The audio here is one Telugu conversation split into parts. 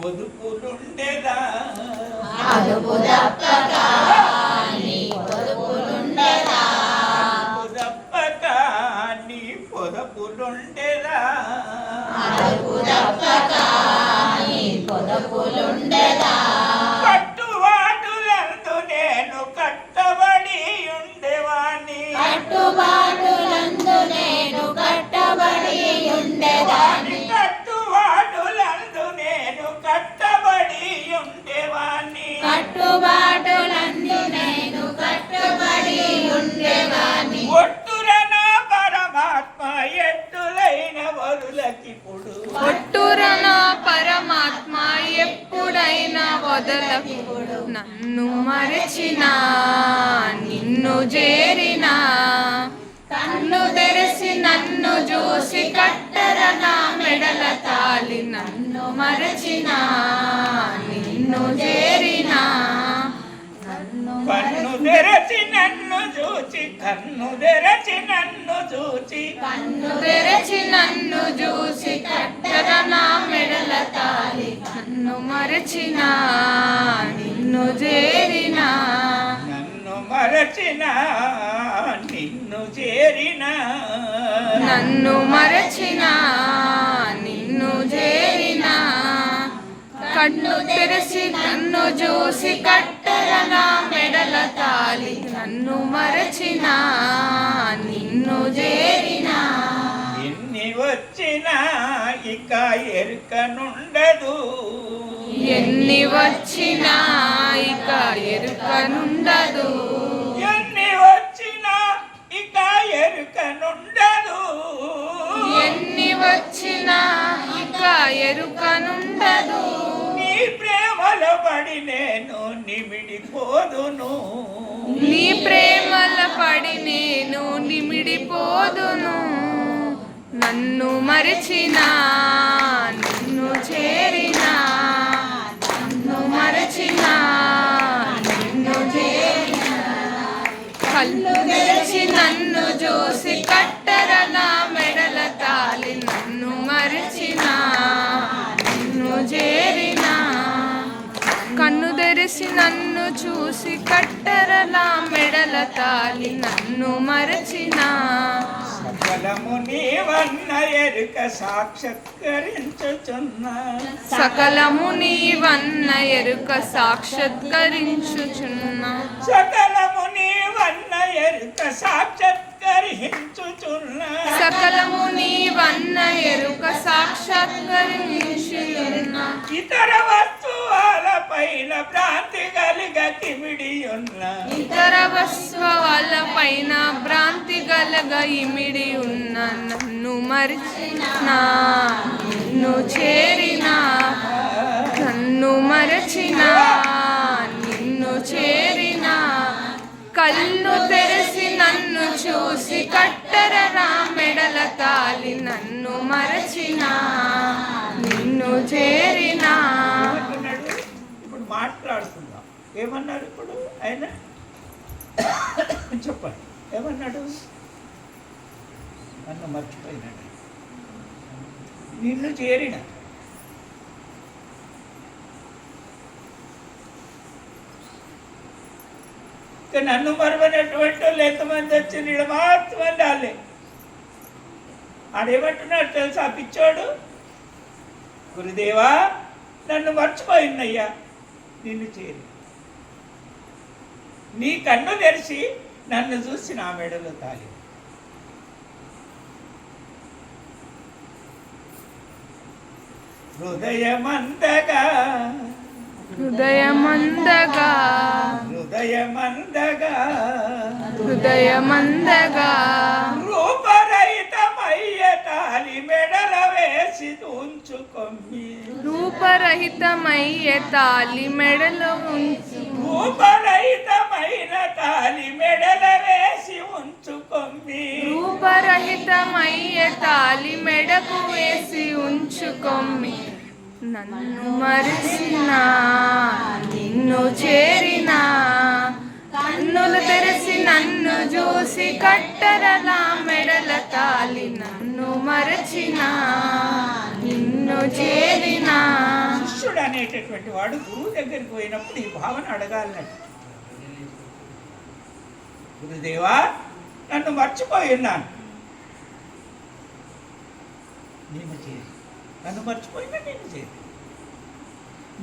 పొదుపులుండేదా అదుపుదా కట్టబడి ఉండేవాణ్ణి కట్టుబాటులందు నేను కట్టబడి ఉండేవాన్ని ఒట్టుర నా పరమాత్మ ఎట్టులైన వరులకిప్పుడు ఒట్టుర నా పరమాత్మ ఎప్పుడైనా వదలకు నన్ను మరచిన నిన్ను చేరినా కన్ను తెరిసి నన్ను చూసి కట్టర నా మెడల తాలి నన్ను మరచిన నిన్ను చేరినా. నన్ను కన్ను తెరచి నన్ను చూచి కన్ను తెరచి నన్ను చూచి. కన్ను తెరచి నన్ను చూసి కట్టర నా మెడల తాలి నన్ను మరచిన నిన్ను చేరిన. నన్ను మరచిన చేరిన. నన్ను మరచిన నిన్ను చేరిన. కన్ను తెరచి నన్ను చూసి కట్టర నా మెడల తాలి. నన్ను మరచిన నిన్ను చేరిన. ఎన్ని వచ్చినా ఇక ఎరుకనుండదు ఎన్ని వచ్చినా ఇక ఎరుకనుండదు ఎరుకనుండదు ఎన్ని వచ్చినా ఇక ఎరుకనుండదు. నీ ప్రేమలో పడి నేను నిమిడిపోదును నీ ప్రేమల పడి నేను నిమిడిపోదును నన్ను మరచిన నిన్ను చేరిన. నన్ను మరచిన నిన్ను చేరిన. కళ్ళు తెరిచి నన్ను చూసి కట్టర నా మెడల తాలి నన్ను మరచిన నిన్ను చేరిన కన్ను తెరిసి నన్ను చూసి కట్టరలా మెడల తాలి నన్ను మరచిన. సకలము నీవన్న ఎరుక సాక్షాత్కరించుచున్నా. సకలము నీవన్న ఎరుక సాక్షాత్కరించుచున్నా. సకలము నీవన్న ఇతర వస్తువుల పైన భ్రాంతి కలిగ కిమిడి ఉన్న ఇతర వస్తువుల పైన భ్రాంతి గలగ ఇమిడి ఉన్న నన్ను మరిచిన నిన్ను చేరిన నన్ను మరచిన నిన్ను చేరిన. కళ్ళు తెరిసి నన్ను చూసి కట్టర నా మెడల తాలి నన్ను మరచిన. ఇప్పుడు ఏమన్నాడు ఇప్పుడు ఆయన? చెప్పండి. ఏమన్నాడు? నన్ను మర్చిపోయినాడు. నిన్ను చేరిన. నన్ను మరవనటువంటి వాళ్ళు ఎంతమంది వచ్చి నీడ మాత్రం రాలే. ఆడేమంటున్నాడు తెలుసా? పిచ్చోడు? గురుదేవా నన్ను మర్చిపోయినయ్యా నిన్ను చేరి. నీ కన్ను తెరిచి నన్ను చూసి నా మెడలో తాలి. హృదయమందగా హృదయమందగా హృదయమందగా హృదయమందగా రూపరహితమయ్య తాలి మెడల ఉంచుకొమ్మి. రూపరహితమయ్యే తాలి మెడలో ఉంచి. రూపరహితమైన తాలి మెడల వేసి ఉంచుకొమ్మి. రూపరహితమయ్యే తాలి మెడకు వేసి ఉంచుకొమ్మి. నన్ను మరిచిన నిన్ను చేరిన కన్నులు తెరిసి నన్ను చూసి కట్టరలా మెడల తాలి నిన్ను మరచిన నిన్ను చేరిన. శిష్యుడు అనేటటువంటి వాడు గురువు దగ్గరికి పోయినప్పుడు ఈ భావన అడగాలన్నాడు. గురుదేవా నన్ను మర్చిపోయి ఉన్నాను నేను చేసి నన్ను మర్చిపోయినా నేను చేసి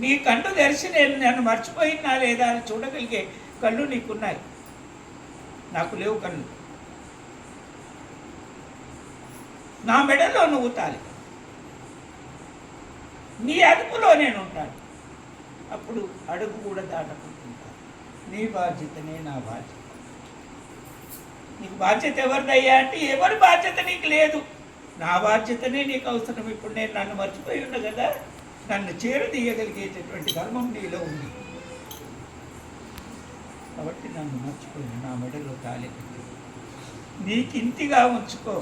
నీ కళ్ళు తెరిచి నేను నన్ను మర్చిపోయినా లేదా అని చూడగలిగే కళ్ళు నీకున్నాయి. నాకు లేవు కళ్ళు. నా మెడలో నువ్వు తాలి నీ అదుపులో నేను ఉంటాను. అప్పుడు అడుగు కూడా దాటకుంటుంటాను. నీ బాధ్యతనే నా బాధ్యత. నీకు బాధ్యత ఎవరిదయ్యా అంటే ఎవరి బాధ్యత నీకు లేదు. నా బాధ్యతనే నీకు అవసరం. ఇప్పుడు నేను నన్ను మర్చిపోయి ఉన్నా కదా. నన్ను చేరదీయగలిగేటటువంటి ధర్మం నీలో ఉంది. కాబట్టి నన్ను మర్చిపోయి నా మెడలో తాలి నీకింతిగా ఉంచుకో.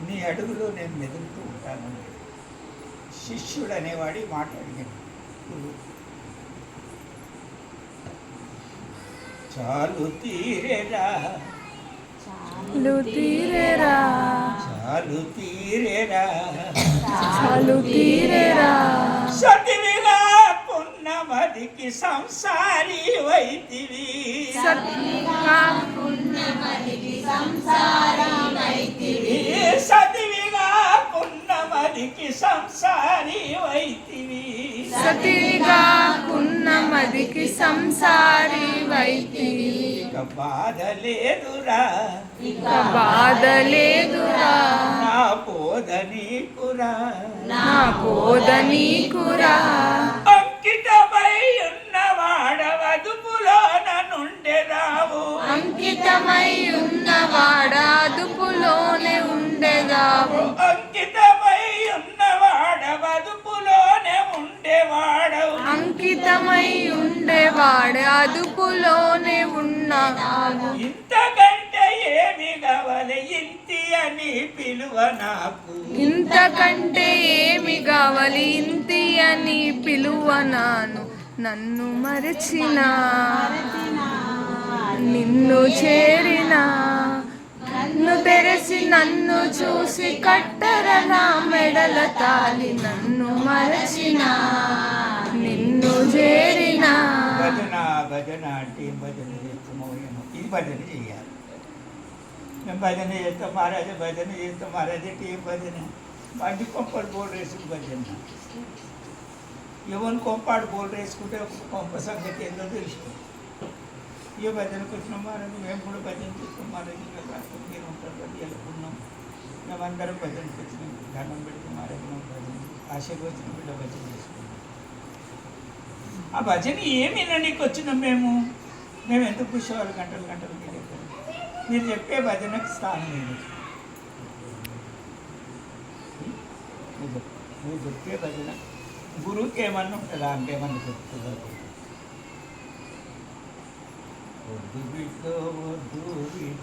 నీ అడుగులో నేను మెదులుతూ ఉంటాను. శిష్యుడు అనేవాడి మాట గురువు. చాలు తీరేరా. చాలు తీరేరా. చాలు తీరేరా. చాలు తీరేరా. సతివిగా పున్నమదికి సంసారి వైతివి. సత్యంగా పుణ్యమదికి సంసారమైతివి సతివిగా సంసారి వైతివి. సతిగా కున్న మదికి సంసారి వైతివి. ఇక బాధ లేదురా ఇక బాధ లేదురా నా పోద నీకురా. నా బోధ నీకురా. అంకితమై ఉన్న వాడవదుపులోన నుండెదావు అంకితమై ఉన్నవాడ అదుపులోనే ఉండేదావు ఉండేవాడు అదుపులోనే ఉన్నావు ఇంతకంటే ఏమి కావాలి? ఇంతి అని పిలువ నాకు. ఇంతకంటే ఏమి కావాలి? ఇంతి అని పిలువనాను నన్ను మరచిన. నిన్ను చేరిన. నన్ను తెరచి నన్ను చూసి కట్టర నా మెడల తాలి. నన్ను మరచిన. నిన్ను చేరిన. భజన అంటే ఏం భజన చేస్తామో ఏమో ఇది భజన చేయాలి మేము భజన చేస్తాం మహారాజ భజన చేస్తాం మహారాజ అంటే ఏం భజన బండి కొంపడు బోర్డు వేసుకుని భజన ఎవరిని కొంపాడు బోర్డు వేసుకుంటే ఒక కొంప సంగతి ఏందో తెలుసుకో ఏ భజనకు వచ్చిన మహారాజు మేము కూడా భజన చేస్తాం మహారాజు ఇంకా కాస్త మీరు ఉంటారు కదా వెళ్ళుకున్నాం మేమందరం భజనకు వచ్చినాం దండం పెడితే మహారాజు భజన ఆశకు వచ్చిన బిడ్డ భజన చేసుకున్నాం ఆ భజన ఏమి వినడానికి వచ్చినాం మేము. మేము ఎందుకు కూర్చోవాలి గంటలు గంటలు మీరు? మీరు చెప్పే భజనకు స్థానం లేదు మీరు చెప్- మీరు చెప్పే భజన. గురువుకి ఏమన్నా ఉంటుందా అంటే ఏమన్నా చెప్తుందా వద్దు బిడ్డో వద్దు